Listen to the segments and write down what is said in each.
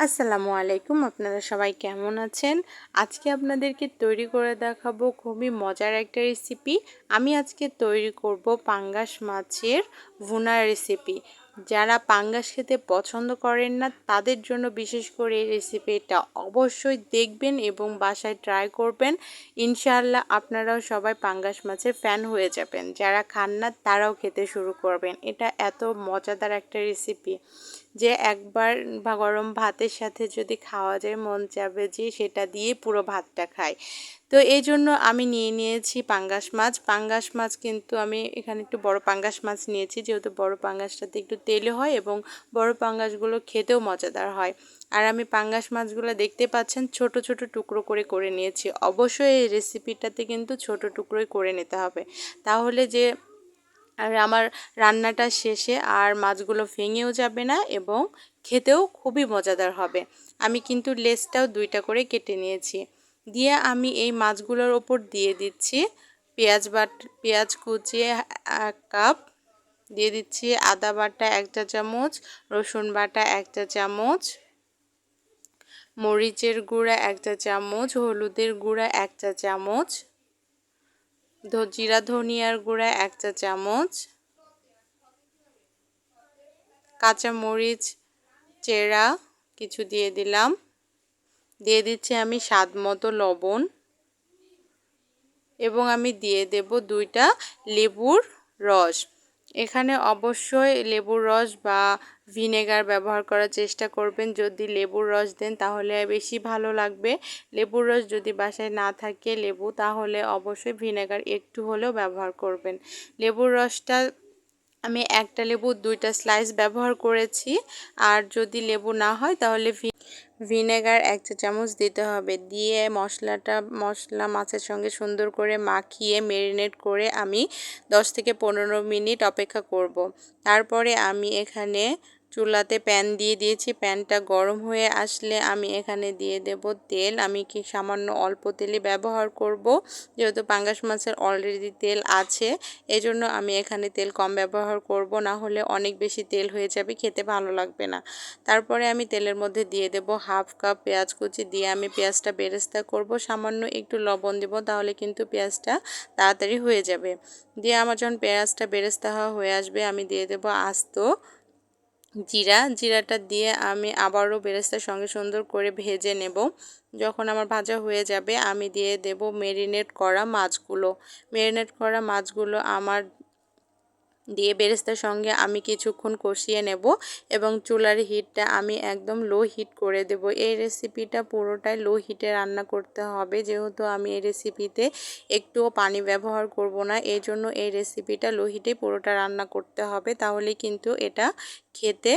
আসসালামু আলাইকুম, আপনারা সবাই কেমন আছেন? আজকে আপনাদেরকে তৈরি করে দেখাবো খুবই মজার একটা রেসিপি আমি আজকে তৈরি করব পাঙ্গাস মাছের ভুনা রেসিপি যারা পাঙ্গাস খেতে পছন্দ করেন না, তাদের জন্য বিশেষ করে এই রেসিপিটা অবশ্যই দেখবেন এবং বাসায় ট্রাই করবেন। ইনশাআল্লাহ আপনারাও সবাই পাঙ্গাস মাছের ফ্যান হয়ে যাবেন। যারা খান না, তারাও খেতে শুরু করবেন। এটা এত মজাদার একটা রেসিপি যে একবার বা গরম ভাতের সাথে যদি খাওয়া যায়, মন চাবে যে সেটা দিয়ে পুরো ভাতটা খায়। তো এই জন্য আমি নিয়ে নিয়েছি পাঙ্গাস মাছ। পাঙ্গাস মাছ কিন্তু আমি এখানে একটু বড় পাঙ্গাস মাছ নিয়েছি, যেহেতু বড় পাঙ্গাসটাতে একটু তেলে হয় এবং বড় পাঙ্গাসগুলো খেতেও মজাদার হয়। আর আমি পাঙ্গাস মাছগুলো দেখতে পাচ্ছেন, ছোট ছোট টুকরো করে করে নিয়েছি। অবশ্যই এই রেসিপিটাতে কিন্তু ছোট টুকরোই করে নিতে হবে। তাহলে যে আর আমার রান্নাটা শেষে আর মাছগুলো ভেঙেও যাবে না এবং খেতেও খুবই মজাদার হবে। আমি কিন্তু লেসটাও দুইটা করে কেটে নিয়েছি। দিয়ে আমি এই মাছগুলোর ওপর দিয়ে দিচ্ছি পেঁয়াজ বাট, পেঁয়াজ কুচিয়ে এক কাপ। দিয়ে দিচ্ছি আদা বাটা এক চা চামচ, রসুন বাটা এক চা চামচ, মরিচের গুঁড়া এক চা চামচ, হলুদের গুঁড়া এক চা চামচ জিরা ধনিয়ার গুঁড়া এক চা চামচ কাঁচা মরিচ চেরা, কিছু দিয়ে দিলাম। দিয়ে দিচ্ছি আমি স্বাদ মতো লবণ এবং আমি দিয়ে দেব দুইটা লেবুর রস। এখানে অবশ্যই লেবুর রস বা ভিনেগার ব্যবহার করার চেষ্টা করবেন। যদি লেবুর রস দেন তাহলে বেশি ভালো লাগবে। লেবুর রস যদি বাসায় না থাকে লেবু, তাহলে অবশ্যই ভিনেগার একটু হলেও ব্যবহার করবেন। লেবুর রসটা আমি একটা লেবু, দুইটা স্লাইস ব্যবহার করেছি আর যদি লেবু না হয়, তাহলে ভিনেগার এক চা চামচ দিতে হবে দিয়ে মশলাটা, মশলা মাছের সঙ্গে সুন্দর করে মাখিয়ে মেরিনেট করে আমি 10 থেকে পনেরো মিনিট অপেক্ষা করব। তারপরে আমি এখানে চুলাতে প্যান দিয়ে দিয়েছি। প্যানটা গরম হয়ে আসলে আমি এখানে দিয়ে দেব তেল। আমি কি সামান্য অল্প তেলে ব্যবহার করব? যেহেতু পাঙ্গাস মাছের অলরেডি তেল আছে, এজন্য আমি এখানে তেল কম ব্যবহার করব। না হলে অনেক বেশি তেল হয়ে যাবে, খেতে ভালো লাগবে না। তারপরে আমি তেলের মধ্যে দিয়ে দেব হাফ কাপ পেঁয়াজ কুচি। দিয়ে আমি পেঁয়াজটা বেরেস্তা করব। সামান্য একটু লবণ দেব, তাহলে কিন্তু পেঁয়াজটা তাড়াতাড়ি হয়ে যাবে। দিয়ে আমার যখন পেঁয়াজটা বেরেস্তা হওয়া হয়ে আসবে, আমি দিয়ে দেব আস্ত জিরা, জিরাটা দিয়ে আমি আবারও বেরেস্তার সঙ্গে সুন্দর করে ভেজে নেব। যখন আমার ভাজা হয়ে যাবে, আমি দিয়ে দেব মেরিনেট করা মাছগুলো। মেরিনেট করা মাছগুলো আমার দিয়ে বেরেস্তার সঙ্গে আমি কিছুক্ষণ কষিয়ে নেব এবং চুলার হিটটা আমি একদম লো হিট করে দেব। এই রেসিপিটা পুরোটাই লো হিটে রান্না করতে হবে। যেহেতু আমি এই রেসিপিতে একটুও পানি ব্যবহার করব না, এই জন্য এই রেসিপিটা লো হিটে পুরোটা রান্না করতে হবে। তাহলে কিন্তু এটা খেতে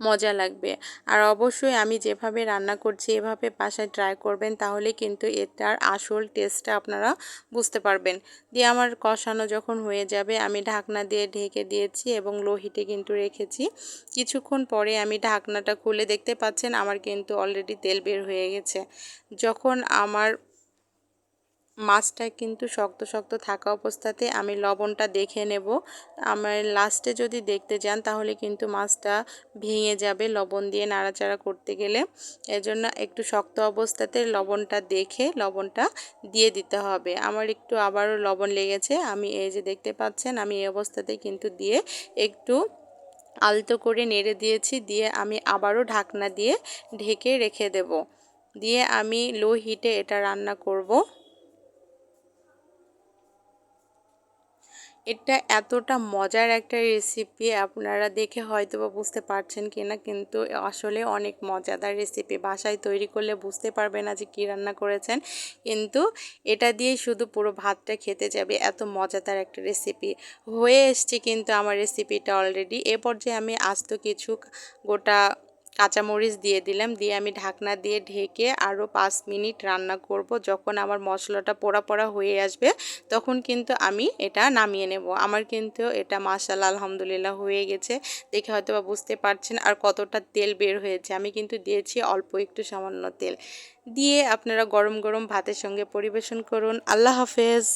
মজা লাগবে। আর অবশ্যই আমি যেভাবে রান্না করছি, এভাবে বাসায় ট্রাই করবেন, তাহলে কিন্তু এটার আসল টেস্টটা আপনারা বুঝতে পারবেন। দিয়ে আমার কষানো যখন হয়ে যাবে, আমি ঢাকনা দিয়ে ঢেকে দিয়েছি এবং লোহিতে কিন্তু রেখেছি। কিছুক্ষণ পরে আমি ঢাকনাটা খুলে দেখতে পাচ্ছেন, আমার কিন্তু অলরেডি তেল বের হয়ে গেছে। যখন আমার মাছটা কিন্তু শক্ত শক্ত থাকা অবস্থাতে আমি লবণটা দেখে নেব। আমার লাস্টে যদি দেখতে যান, তাহলে কিন্তু মাছটা ভেঙে যাবে লবণ দিয়ে নাড়াচাড়া করতে গেলে। এজন্য একটু শক্ত অবস্থাতে লবণটা দেখে লবণটা দিয়ে দিতে হবে। আমার একটু আবারও লবণ লেগেছে। আমি এই যে দেখতে পাচ্ছেন, আমি এই অবস্থাতে কিন্তু দিয়ে একটু আলতো করে নেড়ে দিয়েছি। দিয়ে আমি আবারও ঢাকনা দিয়ে ঢেকে রেখে দেব। দিয়ে আমি লো হিটে এটা রান্না করব। এটা এতটা মজার একটা রেসিপি আপনারা দেখে হয়তো বা বুঝতে পারছেন কি না কিন্তু আসলে অনেক মজাদার রেসিপি বাসায় তৈরি করলে বুঝতে পারবে না যে কী রান্না করেছেন, কিন্তু এটা দিয়ে শুধু পুরো ভাতটা খেতে যাবে, এত মজাদার একটা রেসিপি হয়ে এসছে কিন্তু আমার রেসিপিটা অলরেডি এ পর্যায়ে আমি আস্ত কিছু গোটা কাঁচামরিচ দিয়ে দিলাম। দিয়ে আমি ঢাকনা দিয়ে ঢেকে আরও পাঁচ মিনিট রান্না করব। যখন আমার মশলাটা পোড়া পোড়া হয়ে আসবে, তখন কিন্তু আমি এটা নামিয়ে নেব। আমার কিন্তু এটা মাসাল আলহামদুলিল্লাহ হয়ে গেছে। দেখে হয়তো বা বুঝতে পারছেন আর কতটা তেল বের হয়েছে। আমি কিন্তু দিয়েছি অল্প একটু সামান্য তেল। দিয়ে আপনারা গরম গরম ভাতের সঙ্গে পরিবেশন করুন। আল্লাহ হাফেজ।